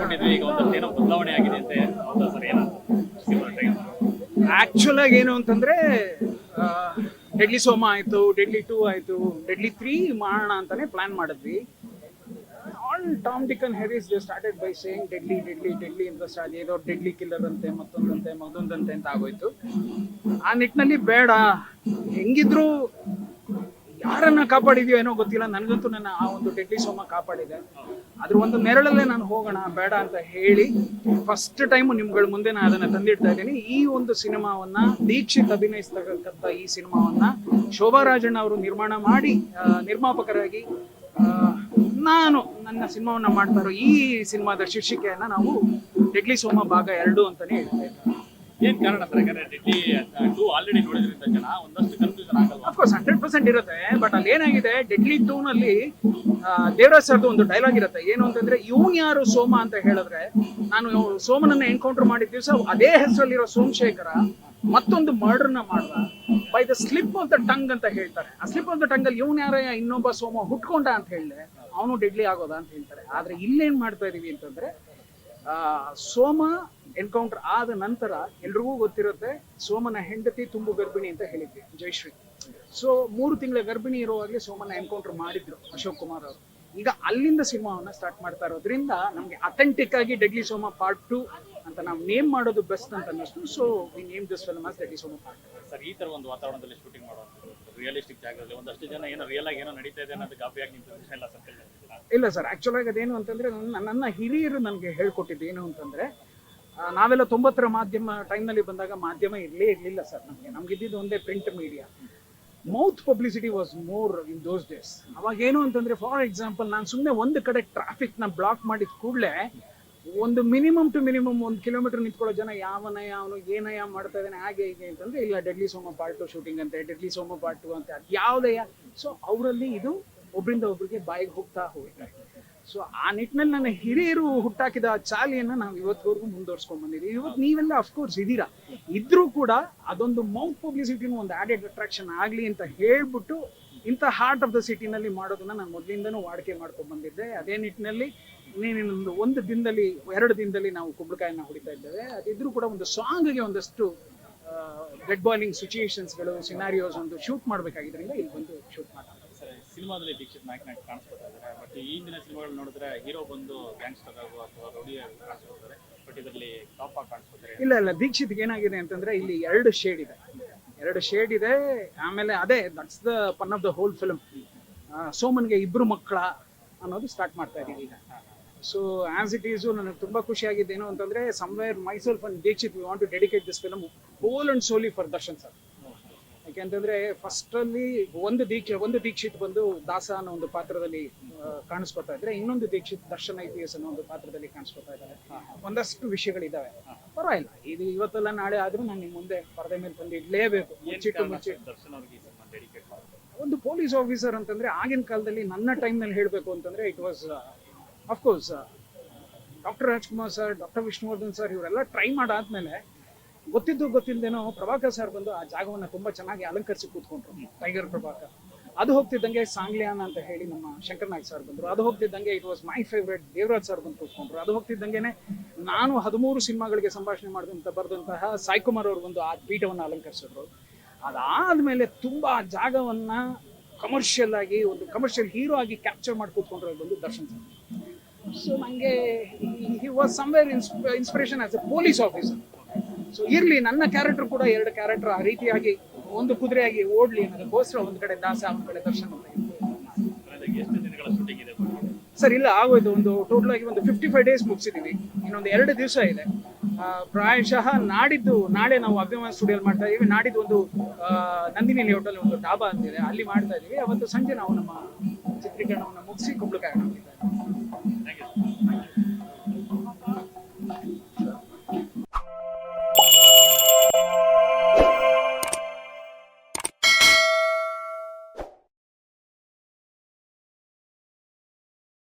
ಅನ್ಕೊಂಡಿದ್ವಿ ಈಗ ಒಂದಷ್ಟು ಏನೋ ಬದಲಾವಣೆ ಆಗಿದೆ ಅಂತೆ ಹೌದಾ ಸರ್ ಟ್ರೈನ್ ಆಕ್ಚುಲ್ ಆಗಿ ಏನು ಅಂತಂದ್ರೆ ಡೆಡ್ಲಿ ಸೋಮ ಆಯ್ತು ಡೆಡ್ಲಿ ಟೂ ಆಯ್ತು ಡೆಡ್ಲಿ ತ್ರೀ ಮಾಡೋಣ ಅಂತಾನೆ ಪ್ಲಾನ್ ಮಾಡಿದ್ವಿ. All Tom Dick and Harry's started by saying deadly deadly deadly ಅಂತ ಸ್ಟಾರ್ಟ್ ಏನೋ ಡೆಡ್ಲಿ ಕಿಲ್ಲರ್ ಅಂತೆ, ಮತ್ತೊಂದಂತೆ ಮಗದೊಂದಂತೆ ಅಂತ ಆಗೋಯ್ತು. ಆ ನಿಟ್ಟಿನಲ್ಲಿ ಬೇಡ. ಹೆಂಗಿದ್ರು ಯಾರನ್ನ ಕಾಪಾಡಿದ್ಯೋ ಏನೋ ಗೊತ್ತಿಲ್ಲ. ನನಗಂತೂ ನನ್ನ ಆ ಒಂದು ಟೆಟ್ಲಿ ಸೋಮ ಕಾಪಾಡಿದೆ. ಅದ್ರ ಒಂದು ನೆರಳಲ್ಲೇ ನಾನು ಹೋಗೋಣ ಬೇಡ ಅಂತ ಹೇಳಿ ಫಸ್ಟ್ ಟೈಮ್ ನಿಮ್ಗಳ ಮುಂದೆ ನಾನು ಅದನ್ನ ತಂದಿಡ್ತಾ ಇದ್ದೀನಿ. ಈ ಒಂದು ಸಿನಿಮಾವನ್ನ ದೀಕ್ಷಿತ್ ಅಭಿನಯಿಸ್ತಕ್ಕಂಥ ಈ ಸಿನಿಮಾವನ್ನ ಶೋಭಾ ರಾಜಣ್ಣ ಅವರು ನಿರ್ಮಾಣ ಮಾಡಿ ನಿರ್ಮಾಪಕರಾಗಿ ನಾನು ನನ್ನ ಸಿನಿಮಾವನ್ನ ಮಾಡ್ತಾ ಇರೋ ಈ ಸಿನಿಮಾದ ಶೀರ್ಷಿಕೆಯನ್ನ ನಾವು ಟೆಟ್ಲಿ ಸೋಮ ಭಾಗ ಎರಡು ಅಂತಾನೆ ಹೇಳ್ತಾ ಇದ್ದೀವಿ. ಏನ್ ಕಾರಣ ಸರ್ ಯಾಕಂದ್ರೆ ಟೂ ಆಲ್ರೆಡಿ ನೋಡಿದ್ರಿಂದ ಜನ ಒಂದಷ್ಟು ಕನ್ಫ್ಯೂಷನ್ ಆಗಲ್ಲ ಪರ್ಸೆಂಟ್ ಇರುತ್ತೆ ಬಟ್ ಅಲ್ಲಿ ಏನಾಗಿದೆ ಡೆಡ್ಲಿ ಟೂನ್ ಅಲ್ಲಿ ದೇವರಾಜ್ ಸರ್ದು ಒಂದು ಡೈಲಾಗ್ ಇರುತ್ತೆ. ಏನು ಅಂತಂದ್ರೆ, ಇವನ್ ಯಾರು ಸೋಮ ಅಂತ ಹೇಳಿದ್ರೆ, ನಾನು ಸೋಮನನ್ನ ಎನ್ಕೌಂಟರ್ ಮಾಡಿದ ದಿವಸ ಅದೇ ಹೆಸರಲ್ಲಿರೋ ಸೋಮಶೇಖರ ಮತ್ತೊಂದು ಮರ್ಡರ್ನ ಮಾಡ್ದ by the slip of the tongue ಅಂತ ಹೇಳ್ತಾರೆ. ಆ ಸ್ಲಿಪ್ ಆಫ್ ದ ಟಂಗ್ ಅಲ್ಲಿ ಇವನ್ ಯಾರ ಇನ್ನೊಬ್ಬ ಸೋಮ ಹುಟ್ಕೊಂಡ ಅಂತ ಹೇಳಿದ್ರೆ ಅವನು ಡೆಡ್ಲಿ ಆಗೋದ ಅಂತ ಹೇಳ್ತಾರೆ. ಆದ್ರೆ ಇಲ್ಲೇನ್ ಮಾಡ್ತಾ ಇದೀವಿ ಅಂತಂದ್ರೆ ಸೋಮ ಎನ್ಕೌಂಟರ್ ಆದ ನಂತರ ಎಲ್ರಿಗೂ ಗೊತ್ತಿರುತ್ತೆ ಸೋಮನ ಹೆಂಡತಿ ತುಂಬು ಗರ್ಭಿಣಿ ಅಂತ ಹೇಳಿದ್ವಿ, ಜಯಶ್ರೀ. ಸೊ ಮೂರು ತಿಂಗಳ ಗರ್ಭಿಣಿ ಇರುವಾಗಲೇ ಸೋಮನ ಎನ್ಕೌಂಟರ್ ಮಾಡಿದ್ರು ಅಶೋಕ್ ಕುಮಾರ್ ಅವರು. ಈಗ ಅಲ್ಲಿಂದ ಸಿನಿಮಾವನ್ನ ಸ್ಟಾರ್ಟ್ ಮಾಡ್ತಾ ಇರೋದ್ರಿಂದ ನಮ್ಗೆ ಅಥೆಂಟಿಕ್ ಆಗಿ ಡೆಡ್ಲಿ ಸೋಮ ಪಾರ್ಟ್ ಟು ಅಂತ ನಾವು ನೇಮ್ ಮಾಡೋದು ಬೆಸ್ಟ್ ಅಂತ ಅನ್ನಿಸ್ತು. So we name this film as deadly Soma part sir ಈ ತರ ಒಂದು ವಾತಾವರಣದಲ್ಲಿ ಶೂಟಿಂಗ್ ಮಾಡೋದು ರಿಯಲಿಸ್ಟಿಕ್ ಜಾಗದಲ್ಲಿ ಒಂದಷ್ಟು ಜನ ಏನೋ ರಿಯಲ್ ಆಗಿ ಏನೋ ನಡೀತಾ ಇದೆ ಅನ್ನೋದು ಗಾಬರಿಯಾಗಿ ನಿಂತಿದ್ರೆ ಇಲ್ಲ ಸರ್ ಇಲ್ಲ ಸರ್ ಆಕ್ಚುಲ್ ಆಗಿ ಅದೇನು ಅಂತಂದ್ರೆ ನನ್ನ ಹಿರಿಯರು ನನಗೆ ಹೇಳ್ಕೊಟ್ಟಿದ್ದು ಏನು ಅಂತಂದ್ರೆ ನಾವೆಲ್ಲ ತೊಂಬತ್ತರ ಮಾಧ್ಯಮ ಟೈಮ್ನಲ್ಲಿ ಬಂದಾಗ ಮಾಧ್ಯಮ ಇರಲೇ ಇರಲಿಲ್ಲ ಸರ್ ನಮಗೆ. ನಮ್ಗೆ ಇದ್ದಿದ್ದು ಒಂದೇ print media mouth publicity was more in those days ಅವಾಗ ಏನು ಅಂತಂದ್ರೆ ಫಾರ್ ಎಕ್ಸಾಂಪಲ್ ನಾನು ಸುಮ್ಮನೆ ಒಂದು ಕಡೆ ಟ್ರಾಫಿಕ್ನ ಬ್ಲಾಕ್ ಮಾಡಿದ ಕೂಡಲೇ, ಒಂದು ಮಿನಿಮಮ್ ಟು ಮಿನಿಮಮ್ ಒಂದು ಕಿಲೋಮೀಟರ್ ನಿಂತ್ಕೊಳ್ಳೋ ಜನ ಯಾವನ ಅವನು ಏನಯ್ಯ ಮಾಡ್ತಾ ಇದ್ದಾನೆ, ಹಾಗೆ ಹೀಗೆ ಅಂತಂದ್ರೆ, ಇಲ್ಲ deadly Soma part two shooting ಅಂತೆ ಡೆಡ್ಲಿ ಸೋಮ ಪಾರ್ಟ್ ಟು ಅಂತ ಯಾವುದಯ್ಯ ಸೊ ಅವರಲ್ಲಿ ಇದು ಒಬ್ರಿಂದ ಒಬ್ರಿಗೆ ಬಾಯಿಗೆ ಹೋಗ್ತಾ ಹೋಗ್ತಾ ಸೊ ಆ ನಿಟ್ಟಿನಲ್ಲಿ ನನ್ನ ಹಿರಿಯರು ಹುಟ್ಟಾಕಿದ ಚಾಲಿಯನ್ನ ನಾವು ಇವತ್ತಿವರೆಗೂ ಮುಂದುವರ್ಸ್ಕೊಂಡ್ ಬಂದಿದ್ದೀವಿ ಇವತ್ತು ನೀವೆಲ್ಲ ಅಫ್ಕೋರ್ಸ್ ಇದ್ದೀರಾ. ಇದ್ರೂ ಕೂಡ ಅದೊಂದು ಮೌತ್ ಪಬ್ಲಿಸಿಟಿನೂ ಒಂದು ಆಡೆಡ್ ಅಟ್ರಾಕ್ಷನ್ ಆಗಲಿ ಅಂತ ಹೇಳ್ಬಿಟ್ಟು ಇಂಥ ಹಾರ್ಟ್ ಆಫ್ ದ ಸಿಟಿನಲ್ಲಿ ಮಾಡೋದನ್ನ ನಾನು ಮೊದಲಿಂದನೂ ವಾಡಿಕೆ ಮಾಡ್ಕೊಂಡು ಬಂದಿದ್ದೆ. ಅದೇ ನಿಟ್ಟಿನಲ್ಲಿ ನೀನೊಂದು ಒಂದು ದಿನದಲ್ಲಿ, ಎರಡು ದಿನದಲ್ಲಿ ನಾವು ಕುಂಬಳಕಾಯನ್ನ ಹೊಡಿತಾ ಇದ್ದೇವೆ. ಅದಿದ್ರೂ ಕೂಡ ಒಂದು ಸಾಂಗ್ಗೆ ಒಂದಷ್ಟು ಡೆಡ್ ಬಾಯ್ಲಿಂಗ್ ಸಿಚುಯೇಷನ್ಸ್ಗಳು ಸಿನಾರಿಯೋಸ್ ಒಂದು ಶೂಟ್ ಮಾಡಬೇಕಾಗಿದ್ದರಿಂದ ಇಲ್ಲಿ ಬಂದು ಶೂಟ್ ಮಾಡ್ತಾರೆ ಸಿನಿಮಾದಲ್ಲಿ ದೀಕ್ಷಿತ್ ನಾಯಕ್ ನಾಯಕ್ ಕಾಣಿಸ್ಕೊತಾ ಇದ್ದಾರೆ. ಬಟ್ ಹಿಂದಿನ ಸಿನಿಮಾಗಳು ನೋಡಿದ್ರೆ ಹೀರೋ ಬಂದು ಗ್ಯಾಂಗ್ಸ್ಟರ್ ಆಗೋ ಅಥವಾ ರೌಡಿ ಕಾಣಿಸ್ಕೊತಾರೆ. ಬಟ್ ಇದರಲ್ಲಿ ಟಾಪ್ ಆಗಿ ಕಾಣಿಸ್ಕೊತಾರೆ ಇಲ್ಲ ಇಲ್ಲ. ದೀಕ್ಷಿತ್ ಏನಾಗಿದೆ ಅಂತಂದ್ರೆ ಇಲ್ಲಿ ಎರಡು ಶೇಡ್ ಇದೆ. ಎರಡು ಶೇಡ್ ಇದೆ. ಆಮೇಲೆ ಅದೇ that's the pun of the whole film ಸೋಮನ್ಗೆ ಇಬ್ರು ಮಕ್ಕಳ ಅನ್ನೋದು ಸ್ಟಾರ್ಟ್ ಮಾಡ್ತಾ ಇದೀವಿ ಈಗ. ಸೊ ಆಸ್ ಇಟ್ ಈಸು ನನಗೆ ತುಂಬಾ ಖುಷಿ ಆಗಿದ್ದೇನು ಅಂತಂದ್ರೆ somewhere myself and Dikshith we want to dedicate this film whole and solely for Darshan sir ಯಾಕೆಂತಂದ್ರೆ ಫಸ್ಟ್ ಅಲ್ಲಿ ಒಂದು ದೀಕ್ಷೆ ಒಂದು ದೀಕ್ಷಿತ್ ಬಂದು ದಾಸ ಅನ್ನೋ ಒಂದು ಪಾತ್ರದಲ್ಲಿ ಕಾಣಿಸ್ಕೊತಾ ಇದ್ರೆ ಇನ್ನೊಂದು ದೀಕ್ಷಿತ್ ದರ್ಶನ ಇತಿಹಾಸ ಅನ್ನೋ ಒಂದು ಪಾತ್ರದಲ್ಲಿ ಕಾಣಿಸ್ಕೊತಾ ಇದ್ದಾರೆ. ಒಂದಷ್ಟು ವಿಷಯಗಳಿದಾವೆ ಪರವಾಗಿಲ್ಲ. ಇದು ಇವತ್ತೆಲ್ಲ ನಾಳೆ ಆದ್ರೂ ನಾನು ನಿಮ್ಮ ಮುಂದೆ ಪರದೆ ಮೇಲೆ ತಂದು ಇಡ್ಲೇಬೇಕು. ಮುಚ್ಚಿಟ್ಟು ಮುಚ್ಚಿ ಒಂದು ಪೊಲೀಸ್ ಆಫೀಸರ್ ಅಂತಂದ್ರೆ ಆಗಿನ ಕಾಲದಲ್ಲಿ ನನ್ನ ಟೈಮ್ನಲ್ಲಿ ಹೇಳಬೇಕು ಅಂತಂದ್ರೆ it was of course doctor Rajkumar sir doctor Vishnuvardhan sir ಇವರೆಲ್ಲ ಟ್ರೈ ಮಾಡಾದ್ಮೇಲೆ ಗೊತ್ತಿದ್ದು ಗೊತ್ತಿಲ್ಲದೇನೋ ಪ್ರಭಾಕರ್ ಸರ್ ಬಂದು ಆ ಜಾಗವನ್ನ ತುಂಬಾ ಚೆನ್ನಾಗಿ ಅಲಂಕರಿಸಿ ಕೂತ್ಕೊಂಡ್ರು. ಟೈಗರ್ ಪ್ರಭಾಕರ್. ಅದು ಹೋಗ್ತಿದ್ದಂಗೆ ಸಾಂಗ್ಲಿಯಾನ ಅಂತ ಹೇಳಿ ನಮ್ಮ ಶಂಕರ್ ಸರ್ ಬಂದ್ರು. ಅದು ಹೋಗ್ತಿದ್ದಂಗೆ it was my favourite Devaraj sir ಬಂದು ಕೂತ್ಕೊಂಡ್ರು. ಅದು ಹೋಗ್ತಿದ್ದಂಗೆನೆ ನಾನು ಹದಿಮೂರು ಸಿನಿಮಾಗಳಿಗೆ ಸಂಭಾಷಣೆ ಮಾಡಿದಂತ, ಬರೆದಂತಹ ಸಾಯಿ ಕುಮಾರ್ ಅವರು ಬಂದು ಆ ಪೀಠವನ್ನು ಅಲಂಕರಿಸಿದ್ರು. ಅದಾದ್ಮೇಲೆ ತುಂಬಾ ಜಾಗವನ್ನ ಕಮರ್ಷಿಯಲ್ ಆಗಿ, ಒಂದು ಕಮರ್ಷಿಯಲ್ ಹೀರೋ ಆಗಿ ಕ್ಯಾಪ್ಚರ್ ಮಾಡಿ ಕೂತ್ಕೊಂಡ್ರೆ ಬಂದು ದರ್ಶನ್ ಸರ್. ಸೊ ನನಗೆ he was somewhere inspiration as a police officer so ಇರ್ಲಿ, ನನ್ನ ಕ್ಯಾರೆಕ್ಟರ್ ಕೂಡ ಎರಡು ಕ್ಯಾರೆಕ್ಟರ್ ಆ ರೀತಿಯಾಗಿ ಒಂದು ಕುದುರೆಯಾಗಿ ಓಡ್ಲಿ ಅನ್ನೋದಕ್ಕೋಸ್ಕರ ಒಂದ್ ಕಡೆ ದಾಸ, ಒಂದ್ ಕಡೆ ದರ್ಶನ ಸರ್, ಇಲ್ಲ, ಆಗೋಯ್ತು. ಒಂದು ಟೋಟಲ್ ಆಗಿ ಒಂದು ಫಿಫ್ಟಿ ಫೈವ್ ಡೇಸ್ ಮುಗಿಸಿದೀವಿ. ಇನ್ನೊಂದು ಎರಡು ದಿವಸ ಇದೆ. ಪ್ರಾಯಶಃ ನಾಡಿದ್ದು ನಾಳೆ ನಾವು ಅಭಿಮಾನ ಸ್ಟುಡಿಯೋಲ್ ಮಾಡ್ತಾ ಇದೀವಿ. ನಾಡಿದ್ದು ಒಂದು ನಂದಿನಿ ಲೇಔಟಲ್ಲಿ ಒಂದು ಡಾಬಾ ಅಂತಿದೆ. ಅಲ್ಲಿ ಮಾಡ್ತಾ ಇದೀವಿ. ಅವತ್ತು ಸಂಜೆ ನಾವು ನಮ್ಮ ಚಿತ್ರೀಕರಣವನ್ನು ಮುಗಿಸಿ ಕುಂಬಳಕಾಯಿ